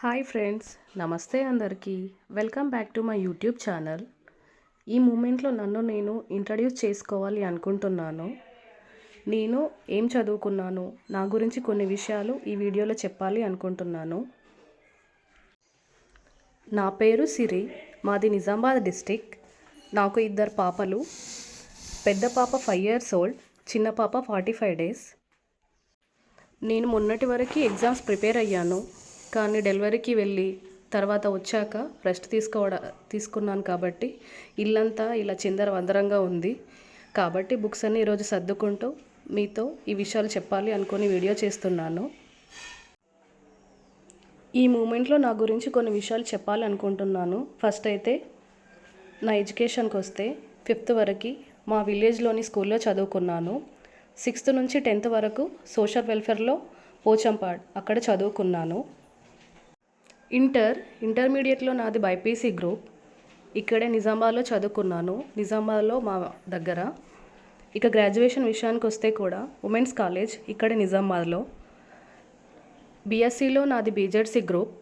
Hi friends నమస్తే అందరికీ. Welcome back to my YouTube channel. ఈ మూమెంట్లో నన్ను నేను ఇంట్రడ్యూస్ చేసుకోవాలి అనుకుంటున్నాను. నేను ఏం చదువుకున్నాను నా గురించి కొన్ని విషయాలు ఈ వీడియోలో చెప్పాలి అనుకుంటున్నాను. నా పేరు సిరి మాది నిజామాబాద్ డిస్టిక్ నాకు ఇద్దరు పాపలు. పెద్ద పాప ఫైవ్ ఇయర్స్ ఓల్డ్ చిన్న పాప ఫార్టీ ఫైవ్ డేస్. నేను మొన్నటి వరకు ఎగ్జామ్స్ ప్రిపేర్ అయ్యాను. కానీ డెలివరీకి వెళ్ళి తర్వాత వచ్చాక రెస్ట్ తీసుకోవడా తీసుకున్నాను కాబట్టి ఇల్లంతా ఇలా చిందర వందరంగా ఉంది. కాబట్టి బుక్స్ అన్ని ఈరోజు సర్దుకుంటూ మీతో ఈ విషయాలు చెప్పాలి అనుకుని వీడియో చేస్తున్నాను. ఈ మూమెంట్లో నా గురించి కొన్ని విషయాలు చెప్పాలి అనుకుంటున్నాను. ఫస్ట్ అయితే నా ఎడ్యుకేషన్కి వస్తే ఫిఫ్త్ వరకు మా విలేజ్లోని స్కూల్లో చదువుకున్నాను. సిక్స్త్ నుంచి టెన్త్ వరకు సోషల్ వెల్ఫేర్లో పోచంపాడ్ అక్కడ చదువుకున్నాను. ఇంటర్ ఇంటర్మీడియట్లో నాది బైపీసీ గ్రూప్. ఇక్కడే నిజామాబాద్లో చదువుకున్నాను. నిజామాబాద్లో మా దగ్గర. ఇక గ్రాడ్యుయేషన్ విషయానికి వస్తే కూడా ఉమెన్స్ కాలేజ్ ఇక్కడే నిజామాబాద్లో. బీఎస్సీలో నాది బీజెడ్సీ గ్రూప్.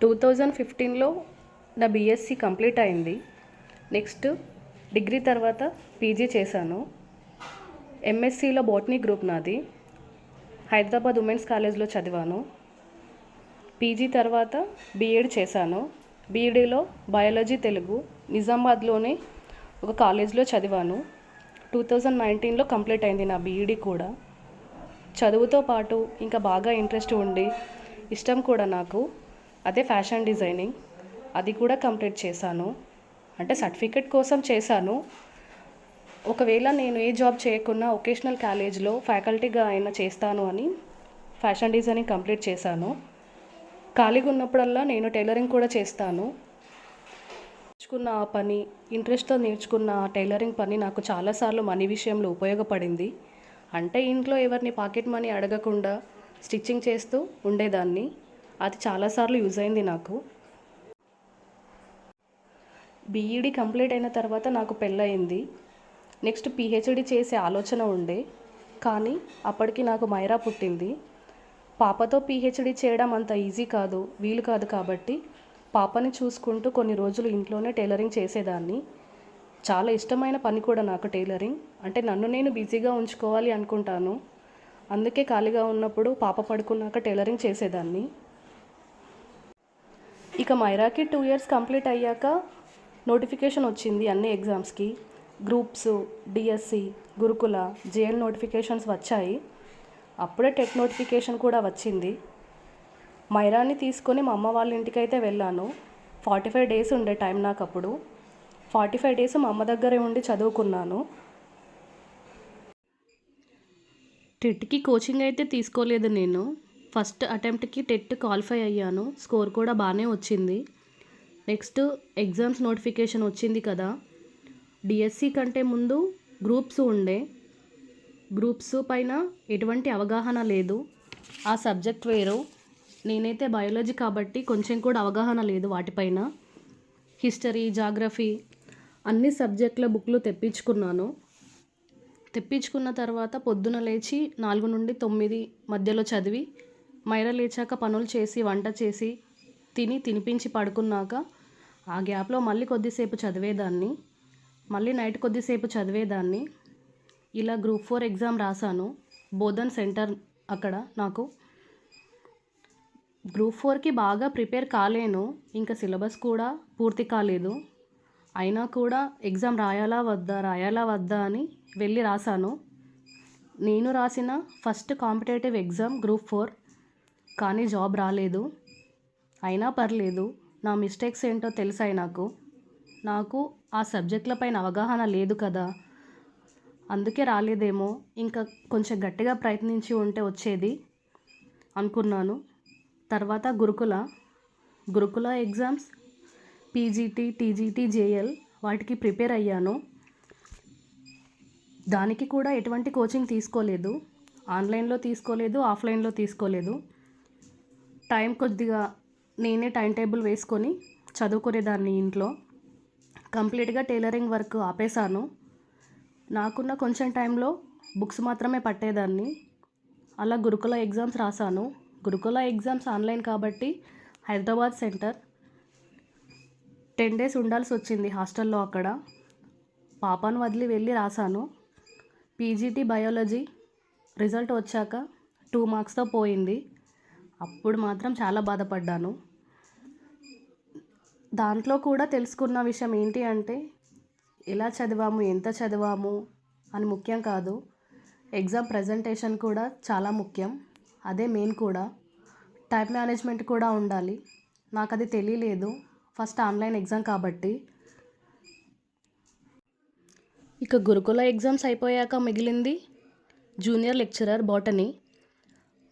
టూ థౌజండ్ ఫిఫ్టీన్లో నా బీఎస్సీ కంప్లీట్ అయింది. నెక్స్ట్ డిగ్రీ తర్వాత పీజీ చేశాను. ఎంఎస్సీలో బోటనీ గ్రూప్ నాది. హైదరాబాద్ ఉమెన్స్ కాలేజ్లో చదివాను. పీజీ తర్వాత బీఎడ్ చేశాను. బీఈడీలో బయాలజీ తెలుగు నిజామాబాద్లోనే ఒక కాలేజ్లో చదివాను. టూ థౌజండ్ నైన్టీన్లో కంప్లీట్ అయింది నా బీఈడీ కూడా. చదువుతో పాటు ఇంకా బాగా ఇంట్రెస్ట్ ఉండి ఇష్టం కూడా నాకు. అదే ఫ్యాషన్ డిజైనింగ్. అది కూడా కంప్లీట్ చేశాను. అంటే సర్టిఫికెట్ కోసం చేశాను. ఒకవేళ నేను ఏ జాబ్ చేయకున్నా ఒకేషనల్ కాలేజ్లో ఫ్యాకల్టీగా అయినా చేస్తాను అని ఫ్యాషన్ డిజైనింగ్ కంప్లీట్ చేశాను. ఖాళీగా ఉన్నప్పుడల్లా నేను టైలరింగ్ కూడా చేస్తాను. నేర్చుకున్న ఆ పని ఇంట్రెస్ట్తో నేర్చుకున్న ఆ టైలరింగ్ పని నాకు చాలాసార్లు మనీ విషయంలో ఉపయోగపడింది. అంటే ఇంట్లో ఎవరిని పాకెట్ మనీ అడగకుండా స్టిచ్చింగ్ చేస్తూ ఉండేదాన్ని. అది చాలాసార్లు యూజ్ అయింది నాకు. బీఈడి కంప్లీట్ అయిన తర్వాత నాకు పెళ్ళయింది. నెక్స్ట్ పిహెచ్డి చేసే ఆలోచన ఉండే. కానీ అప్పటికి నాకు మైరా పుట్టింది. పాపతో పీహెచ్డీ చేయడం అంత ఈజీ కాదు వీలు కాదు కాబట్టి పాపని చూసుకుంటూ కొన్ని రోజులు ఇంట్లోనే టైలరింగ్ చేసేదాన్ని. చాలా ఇష్టమైన పని కూడా నాకు టైలరింగ్. అంటే నన్ను నేను బిజీగా ఉంచుకోవాలి అనుకుంటాను. అందుకే ఖాళీగా ఉన్నప్పుడు పాప పడుకున్నాక టైలరింగ్ చేసేదాన్ని. ఇక మైరాకి టూ ఇయర్స్ కంప్లీట్ అయ్యాక నోటిఫికేషన్ వచ్చింది అన్ని ఎగ్జామ్స్కి. Groups DSC Gurukula JL notifications వచ్చాయి. అప్పుడే టెట్ నోటిఫికేషన్ కూడా వచ్చింది. మైరాన్ని తీసుకొని మా అమ్మ వాళ్ళ ఇంటికి అయితే వెళ్ళాను. ఫార్టీ ఫైవ్ డేస్ ఉండే టైం నాకు అప్పుడు. ఫార్టీ ఫైవ్ డేస్ మా అమ్మ దగ్గరే ఉండి చదువుకున్నాను. టెట్కి కోచింగ్ అయితే తీసుకోలేదు నేను. ఫస్ట్ అటెంప్ట్కి టెట్ క్వాలిఫై అయ్యాను. స్కోర్ కూడా బాగానే వచ్చింది. నెక్స్ట్ ఎగ్జామ్స్ నోటిఫికేషన్ వచ్చింది కదా. డిఎస్సి కంటే ముందు గ్రూప్స్ ఉండే. గ్రూప్స్ పైన ఎటువంటి అవగాహన లేదు. ఆ సబ్జెక్ట్ వేరు. నేనైతే బయాలజీ కాబట్టి కొంచెం కూడా అవగాహన లేదు వాటిపైన హిస్టరీ జాగ్రఫీ అన్ని సబ్జెక్టుల బుక్లు తెప్పించుకున్నాను. తెప్పించుకున్న తర్వాత పొద్దున లేచి నాలుగు నుండి తొమ్మిది మధ్యలో చదివి మైర లేచాక పనులు చేసి వంట చేసి తిని తినిపించి పడుకున్నాక ఆ గ్యాప్లో మళ్ళీ కొద్దిసేపు చదివేదాన్ని. మళ్ళీ నైట్ కొద్దిసేపు చదివేదాన్ని. ఇలా గ్రూప్ ఫోర్ ఎగ్జామ్ రాశాను. బోధన్ సెంటర్ అక్కడ నాకు. గ్రూప్ ఫోర్కి బాగా ప్రిపేర్ కాలేను. ఇంకా సిలబస్ కూడా పూర్తి కాలేదు. అయినా కూడా ఎగ్జామ్ రాయాలా వద్దా రాయాలా వద్దా అని వెళ్ళి రాశాను. నేను రాసిన first competitive exam group four. కానీ జాబ్ రాలేదు. అయినా పర్లేదు. నా మిస్టేక్స్ ఏంటో తెలిసాయి నాకు. నాకు ఆ సబ్జెక్టుల పైన అవగాహన లేదు కదా. అందుకే రాలేదేమో. ఇంకా కొంచెం గట్టిగా ప్రయత్నించి ఉంటే వచ్చేది అనుకున్నాను. తర్వాత Gurukula Gurukula exams PGT TGT JL వాటికి ప్రిపేర్ అయ్యాను. దానికి కూడా ఎటువంటి కోచింగ్ తీసుకోలేదు. ఆన్లైన్లో తీసుకోలేదు ఆఫ్లైన్లో తీసుకోలేదు. టైం కొద్దిగా నేనే టైం టేబుల్ వేసుకొని చదువుకునేదాన్ని ఇంట్లో. కంప్లీట్గా టైలరింగ్ వర్క్ ఆపేశాను. నాకున్న కొంచెం టైంలో బుక్స్ మాత్రమే పట్టేదాన్ని. అలా గురుకుల ఎగ్జామ్స్ రాశాను. గురుకుల ఎగ్జామ్స్ ఆన్లైన్ కాబట్టి హైదరాబాద్ సెంటర్. టెన్ డేస్ ఉండాల్సి వచ్చింది హాస్టల్లో అక్కడ. పాపను వదిలి వెళ్ళి రాశాను. పీజీటీ బయాలజీ రిజల్ట్ వచ్చాక టూ మార్క్స్తో పోయింది. అప్పుడు మాత్రం చాలా బాధపడ్డాను. దాంట్లో కూడా తెలుసుకున్న విషయం ఏంటి అంటే ఎలా చదివాము ఎంత చదివాము అని ముఖ్యం కాదు. ఎగ్జామ్ ప్రజెంటేషన్ కూడా చాలా ముఖ్యం. అదే మెయిన్ కూడా. టైం మేనేజ్మెంట్ కూడా ఉండాలి. నాకు అది తెలియలేదు. ఫస్ట్ ఆన్లైన్ ఎగ్జామ్ కాబట్టి. ఇక గురుకుల ఎగ్జామ్స్ అయిపోయాక మిగిలింది జూనియర్ లెక్చరర్ బాటనీ.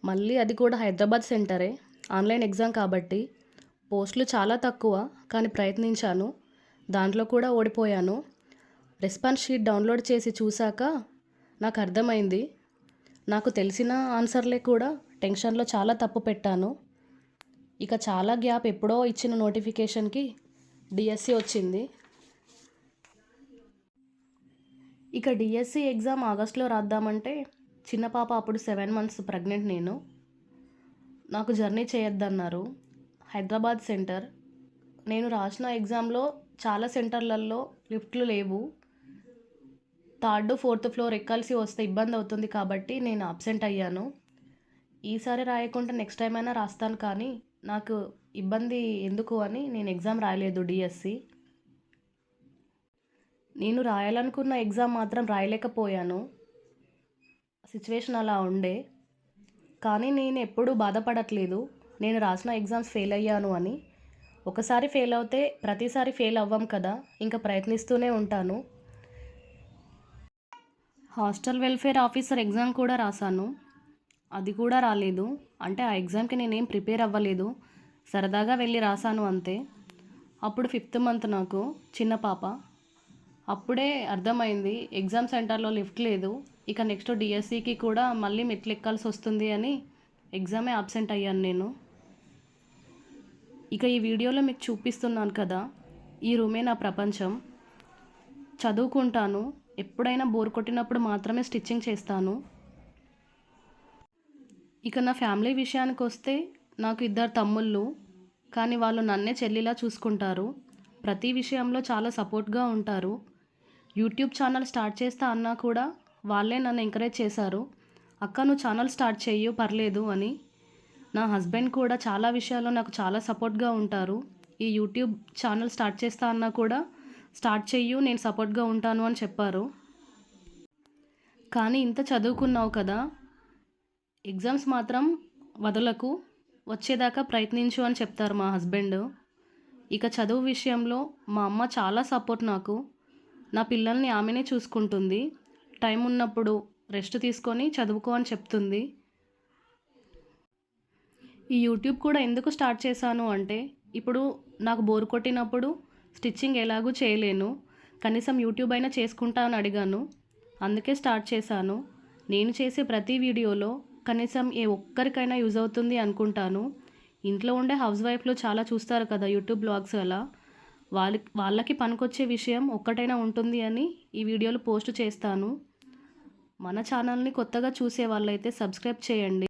మళ్ళీ అది కూడా హైదరాబాద్ సెంటరే. ఆన్లైన్ ఎగ్జామ్ కాబట్టి. పోస్టులు చాలా తక్కువ కానీ ప్రయత్నించాను. దాంట్లో కూడా ఓడిపోయాను. రెస్పాన్స్ షీట్ డౌన్లోడ్ చేసి చూశాక నాకు అర్థమైంది. నాకు తెలిసిన ఆన్సర్లే కూడా టెన్షన్లో చాలా తప్పు పెట్టాను. ఇక చాలా గ్యాప్ ఎప్పుడో ఇచ్చిన నోటిఫికేషన్కి డిఎస్సి వచ్చింది. ఇక డిఎస్సి ఎగ్జామ్ ఆగస్ట్లో రాద్దామంటే చిన్న పాప అప్పుడు సెవెన్ మంత్స్ ప్రెగ్నెంట్ నేను. నాకు జర్నీ చేయొద్దన్నారు. హైదరాబాద్ సెంటర్. నేను రాసిన ఎగ్జామ్లో చాలా సెంటర్లలో లిఫ్ట్లు లేవు. థర్డ్ ఫోర్త్ ఫ్లోర్ ఎక్కాల్సి వస్తే ఇబ్బంది అవుతుంది కాబట్టి నేను అబ్సెంట్ అయ్యాను. ఈసారి రాయకుండా నెక్స్ట్ టైం అయినా రాస్తాను కానీ నాకు ఇబ్బంది ఎందుకు అని నేను ఎగ్జామ్ రాయలేదు డిఎస్సి. నేను రాయాలనుకున్న ఎగ్జామ్ మాత్రం రాయలేకపోయాను. సిచ్యువేషన్ అలా ఉండే. కానీ నేను ఎప్పుడూ బాధపడట్లేదు. నేను రాసిన ఎగ్జామ్స్ ఫెయిల్ అయ్యాను అని. ఒకసారి ఫెయిల్ అవుతే ప్రతిసారి ఫెయిల్ అవ్వం కదా. ఇంకా ప్రయత్నిస్తూనే ఉంటాను. హాస్టల్ వెల్ఫేర్ ఆఫీసర్ ఎగ్జామ్ కూడా రాశాను. అది కూడా రాలేదు. అంటే ఆ ఎగ్జామ్కి నేనేం ప్రిపేర్ అవ్వలేదు. సరదాగా వెళ్ళి రాశాను అంతే. అప్పుడు ఫిఫ్త్ మంత్ నాకు చిన్న పాప. అప్పుడే అర్థమైంది ఎగ్జామ్ సెంటర్లో లిఫ్ట్ లేదు. ఇక నెక్స్ట్ డిఎస్సికి కూడా మళ్ళీ మెట్లు ఎక్కాల్సి వస్తుంది అని ఎగ్జామే అబ్సెంట్ అయ్యాను నేను. ఇక ఈ వీడియోలో మీకు చూపిస్తున్నాను కదా ఈ రూమే నా ప్రపంచం. చదువుకుంటాను. ఎప్పుడైనా బోర్ కొట్టినప్పుడు మాత్రమే స్టిచ్చింగ్ చేస్తాను. ఇక నా ఫ్యామిలీ విషయానికి వస్తే నాకు ఇద్దరు తమ్ముళ్ళు కానీ వాళ్ళు నన్నే చెల్లిలా చూసుకుంటారు. ప్రతి విషయంలో చాలా సపోర్ట్గా ఉంటారు. యూట్యూబ్ ఛానల్ స్టార్ట్ చేస్తా అన్నా కూడా వాళ్ళే నన్ను ఎంకరేజ్ చేశారు. అక్క నువ్వు ఛానల్ స్టార్ట్ చెయ్యు పర్లేదు అని. నా హస్బెండ్ కూడా చాలా విషయాల్లో నాకు చాలా సపోర్ట్గా ఉంటారు. ఈ యూట్యూబ్ ఛానల్ స్టార్ట్ చేస్తా అన్నా కూడా స్టార్ట్ చెయ్యు నేను సపోర్ట్గా ఉంటాను అని చెప్పారు. కానీ ఇంత చదువుకున్నావు కదా ఎగ్జామ్స్ మాత్రం వదలకు వచ్చేదాకా ప్రయత్నించు అని చెప్తారు మా హస్బెండ్. ఇక చదువు విషయంలో మా అమ్మ చాలా సపోర్ట్ నాకు. నా పిల్లల్ని ఆమెనే చూసుకుంటుంది. టైం ఉన్నప్పుడు రెస్ట్ తీసుకొని చదువుకో అని చెప్తుంది. ఈ యూట్యూబ్ కూడా ఎందుకు స్టార్ట్ చేశాను అంటే ఇప్పుడు నాకు బోర్ కొట్టినప్పుడు స్టిచ్చింగ్ ఎలాగూ చేయలేను. కనీసం యూట్యూబ్ అయినా చేసుకుంటా అని అడిగాను. అందుకే స్టార్ట్ చేశాను. నేను చేసే ప్రతి వీడియోలో కనీసం ఏ ఒక్కరికైనా యూజ్ అవుతుంది అనుకుంటాను. ఇంట్లో ఉండే హౌస్ వైఫ్లు చాలా చూస్తారు కదా యూట్యూబ్ బ్లాగ్స్ అలా. వాళ్ళ వాళ్ళకి పనికొచ్చే విషయం ఒక్కటైనా ఉంటుంది అని ఈ వీడియోలు పోస్ట్ చేస్తాను. మన ఛానల్ని కొత్తగా చూసే వాళ్ళైతే సబ్స్క్రైబ్ చేయండి.